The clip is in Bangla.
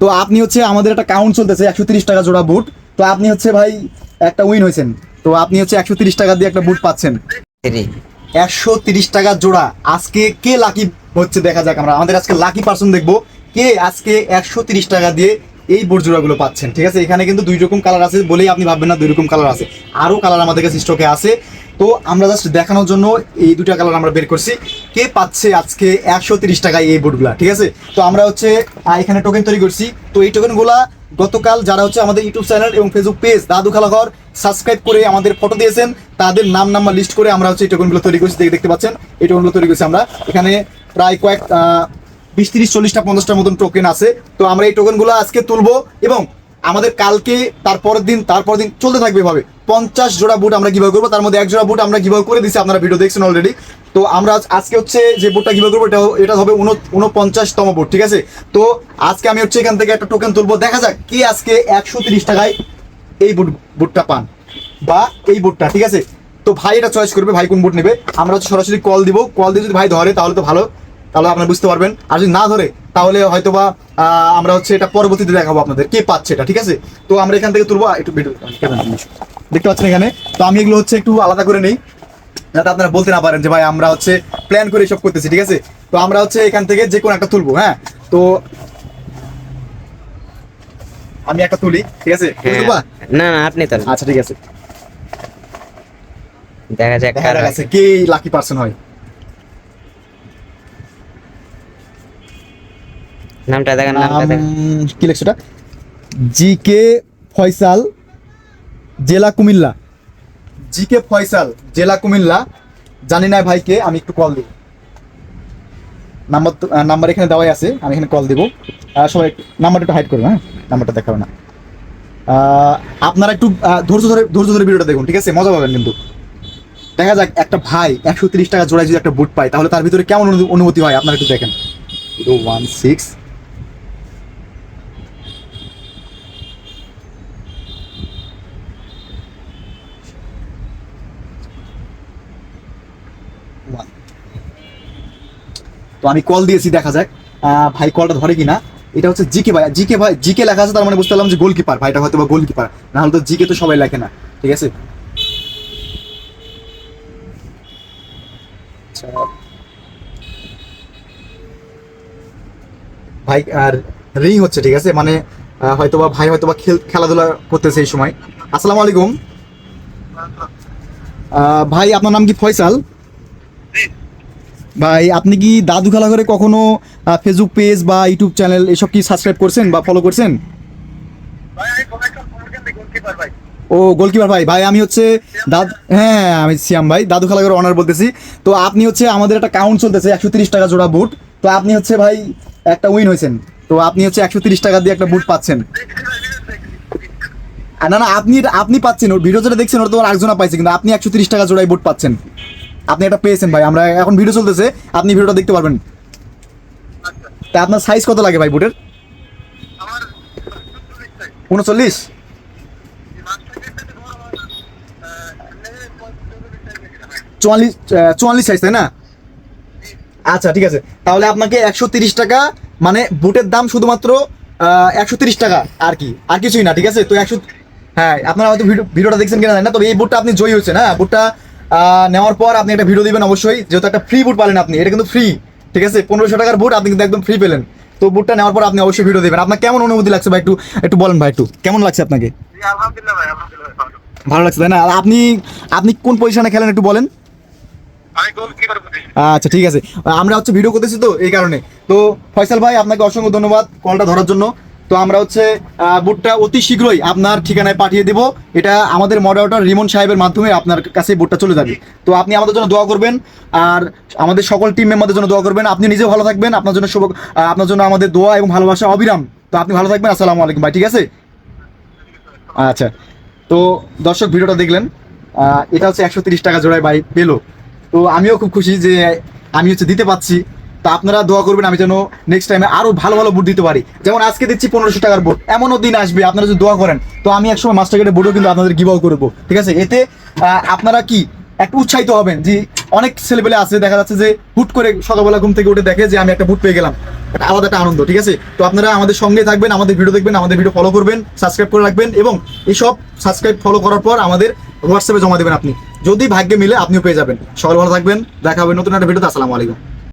তো আপনি হচ্ছে আমাদের একটা কাউন্ট চলতেছে একশো তিরিশ টাকা জোড়া বুট তো আপনি হচ্ছে ভাই একটা উইন হয়েছেন। তো আপনি হচ্ছে একশো তিরিশ টাকা দিয়ে একটা বুট পাচ্ছেন। একশো তিরিশ টাকা জোড়া। আজকে কে লাকি হচ্ছে দেখা যাক আমরা। আমাদের আজকে লাকি পার্সন দেখব। কে আজকে একশো তিরিশ টাকা দিয়ে এই বোর্ড জোড়াগুলো পাচ্ছেন ঠিক আছে? এখানে কিন্তু দুই রকম কালার আছে বলেই আপনি ভাববেন না দুই রকম কালার আছে। আরও কালার আমাদের কাছে স্টকে আছে। তো আমরা জাস্ট দেখানোর জন্য এই দুটা কালার আমরা বের করছি। কে পাচ্ছে আজকে একশো তিরিশ টাকায় এই বোর্ডগুলা ঠিক আছে? তো আমরা হচ্ছে এখানে টোকেন তৈরি করছি। তো এই টোকেনগুলা গতকাল যারা হচ্ছে আমাদের ইউটিউব চ্যানেল এবং ফেসবুক পেজ দাদু খালাঘর সাবস্ক্রাইব করে আমাদের ফটো দিয়েছেন, তাদের নাম নাম্বার লিস্ট করে আমরা হচ্ছে এই টোকেনগুলো তৈরি করছি, দেখে দেখতে পাচ্ছেন? এই টোকেনগুলো তৈরি করছি আমরা। এখানে প্রায় কয়েক বিশ, তিরিশ, চল্লিশটা, পঞ্চাশটার মতন টোকেন আছে। তো আমরা এই টোকেনগুলো আজকে তুলবো এবং আমাদের কালকে, তারপরের দিন তারপর দিন চলতে থাকবে এভাবে। পঞ্চাশ জোড়া বুট আমরা কীভাবে করব, তার মধ্যে এক জোড়া বুট আমরা কীভাবে করে দিচ্ছি আপনারা ভিডিও দেখছেন অলরেডি তো আমরা আজকে হচ্ছে যে বুটটা কীভাবে করব, এটা এটা হবে উনপঞ্চাশতম বুট, ঠিক আছে? তো আজকে আমি হচ্ছে এখান থেকে একটা টোকেন তুলবো। দেখা যাক কি আজকে একশো তিরিশ টাকায় এই বুট বুটটা পান, বা এই বুটটা, ঠিক আছে? তো ভাই এটা চয়েস করবে, ভাই কোন বুট নেবে। আমরা হচ্ছে সরাসরি কল দিব। কল দিয়ে যদি ভাই ধরে, তাহলে তো ভালো। তাহলে আপনারা বুঝতে পারবেন। আর যদি না ধরে তাহলে হয়তো বা আমরা হচ্ছে এটা পরবর্তীতে দেখাবো আপনাদের। কে পাচ্ছে এটা ঠিক আছে? তো আমরা এখান থেকে তুলবো একটু ভিডিও দেখতে পাচ্ছেন এখানে? তো আমি এগুলো হচ্ছে একটু আলাদা করে নেই যাতে আপনারা বলতে না পারেন যে ভাই আমরা হচ্ছে প্ল্যান করে এসব করতেছি ঠিক আছে? তো আমরা হচ্ছে এখান থেকে যে কোনো একটা তুলবো হ্যাঁ? তো আমি একটা তুলি ঠিক আছে? হ্যাঁ। না না আপনি তাহলে আচ্ছা ঠিক আছে। দেখা যাক কার। আছে কে লাকি পার্সন হয়। নামটা দেখেন নামটা দেখেন। কি লেখছে ওটা? জি কে ফয়সাল জেলা কুমিল্লা। জি কে ফয়সাল জেলা কুমিল্লা। জানি না ভাইকে আমি একটু কল দিব। নাম্বার নাম্বার এখানে দেওয়াই আছে আমি এখানে কল দিব। সবাই নাম্বারটা একটু হাইড করবেন হ্যাঁ? নাম্বারটা দেখাবে না। আপনারা একটু ধৈর্য ধরে ধৈর্য ধরে ভিডিওটা দেখুন ঠিক আছে? মজা পাবেন কিন্তু। দেখা যাক একটা ভাই একশো তিরিশ টাকা জোড়ায় যদি একটা বুট পায় তাহলে তার ভিতরে কেমন অনু- অনুভূতি হয়? আপনারা একটু দেখেন। ওয়ান সিক্স তো আমি কল দিয়েছি, দেখা যাক ভাই কলটা ধরে কিনা। এটা হচ্ছে জিকে ভাই। জিকে ভাই জিকে লেখা আছে, তার মানে বুঝতে পারলাম যে গোলকিপার ভাইটা হয়তো বা গোলকিপার না হলে তো জিকে তো সবাই লেখে না। ঠিক আছে? আচ্ছা। ভাই, আর রিং হচ্ছে, ঠিক আছে? মানে হয়তোবা ভাই হয়তোবা খেল, খেলাধুলা করতেছে এই সময়। আসসালামু আলাইকুম। ভাই, আপনার নাম কি ফয়সাল? ভাই আপনি কি দাদু খেলা করে কখনো ফেসবুক পেজ বা ইউটিউব চ্যানেল এসব কি সাবস্ক্রাইব করছেন বা ফলো করছেন? ও গোলকিপার ভাই। ভাই আমি হচ্ছে দাদ হ্যাঁ আমি সিয়াম ভাই দাদু খেলা করে অনার বলতেছি। তো আপনি হচ্ছে আমাদের একটা কাউন্ট চলতেছে একশো তিরিশ টাকা জোড়া বুট তো আপনি হচ্ছে ভাই একটা উইন হয়েছেন। তো আপনি হচ্ছে একশো তিরিশ টাকা দিয়ে একটা বুট পাচ্ছেন। না না আপনি আপনি পাচ্ছেন। ওর ভিডিও যেটা দেখছেন ওটা তো আরেকজনা পাইছে কিন্তু আপনি একশো তিরিশ টাকা জোড়ায় বুট পাচ্ছেন। আপনি এটা পেয়েছেন ভাই, আমরা এখন ভিডিও চলতেছে, আপনি ভিডিওটা দেখতে পারবেন। তা আপনার সাইজ কত লাগে ভাই বুটের? উনচল্লিশ? চুয়াল্লিশ চুয়াল্লিশ সাইজ তাই না? আচ্ছা ঠিক আছে। তাহলে আপনাকে একশো তিরিশ টাকা মানে বুটের দাম শুধুমাত্র একশো তিরিশ টাকা আর কি, আর কিছুই না, ঠিক আছে? তো একশো হ্যাঁ আপনারা হয়তো ভিডিও ভিডিওটা দেখছেন কিনা না, তবে এই বুটটা আপনি জয়ী হয়েছেন হ্যাঁ? বুটটা নেওয়ার পর আপনি একটা ভিডিও দিবেন অবশ্যই যেহেতু একটা ফ্রি বুট পালেন আপনি এটা কিন্তু ফ্রি ঠিক আছে? পনেরোশো টাকার বুট আপনি কিন্তু একদম ফ্রি পেলেন। তো বুটটা নেওয়ার পর আপনি অবশ্যই ভিডিও দেবেন। আপনার কেমন অনুভূতি লাগছে ভাই একটু একটু বলেন ভাই একটু। কেমন লাগছে আপনাকে? ভালো। লাগছে তাই না? আপনি আপনি কোন পজিশনে খেলেন একটু বলেন। আচ্ছা ঠিক আছে। আমরা হচ্ছে ভিডিও করতেছি তো এই কারণে। তো ফয়সাল ভাই আপনাকে অসংখ্য ধন্যবাদ কলটা ধরার জন্য। তো আমরা হচ্ছে বুটটা অতি শীঘ্রই আপনার ঠিকানায় পাঠিয়ে দেব। এটা আমাদের মডারেটর রিমন সাহেবের মাধ্যমে আপনার কাছে বুটটা চলে যাবে। তো আপনি আমাদের জন্য দোয়া করবেন, আর আমাদের সকল টিম মেম্বারদের জন্য দোয়া করবেন। আপনি নিজেও ভালো থাকবেন। আপনার জন্য শুভ আপনার জন্য আমাদের দোয়া এবং ভালোবাসা অবিরাম। তো আপনি ভালো থাকবেন। আসসালামু আলাইকুম ভাই, ঠিক আছে? আচ্ছা। তো দর্শক, ভিডিওটা দেখলেন এটা হচ্ছে একশো টাকা জোড়ায় ভাই পেল। তো আমিও খুব খুশি যে আমি হচ্ছে দিতে পাচ্ছি তা আপনারা দোয়া করবেন, আমি যেন নেক্সট টাইমে আরও ভালো ভালো বুট দিতে পারি। যেমন আজকে দিচ্ছি পনেরোশো টাকার বুট এমনও দিন আসবে, আপনারা যদি দোয়া করেন, তো আমি একসময় মাস্টার গেটে বুটও কিন্তু আপনাদের গিভাও করব, ঠিক আছে? এতে আপনারা কি একটু উৎসাহিত হবেন যে অনেক ছেলেপেলে আছে, দেখা যাচ্ছে যে হুট করে সকালবেলা ঘুম থেকে উঠে দেখে যে আমি একটা বুট পেয়ে গেলাম। একটা আলাদা একটা আনন্দ, ঠিক আছে? তো আপনারা আমাদের সঙ্গে থাকবেন, আমাদের ভিডিও দেখবেন, আমাদের ভিডিও ফলো করবেন সাবস্ক্রাইব করে রাখবেন এবং এইসব সাবস্ক্রাইব ফলো করার পর আমাদের হোয়াটসঅ্যাপে জমা দেবেন আপনি। যদি ভাগ্যে মিলে আপনিও পেয়ে যাবেন। সকাল ভালো থাকবেন, দেখা হবে নতুন একটা ভিডিওতে আসসালামু আলাইকুম।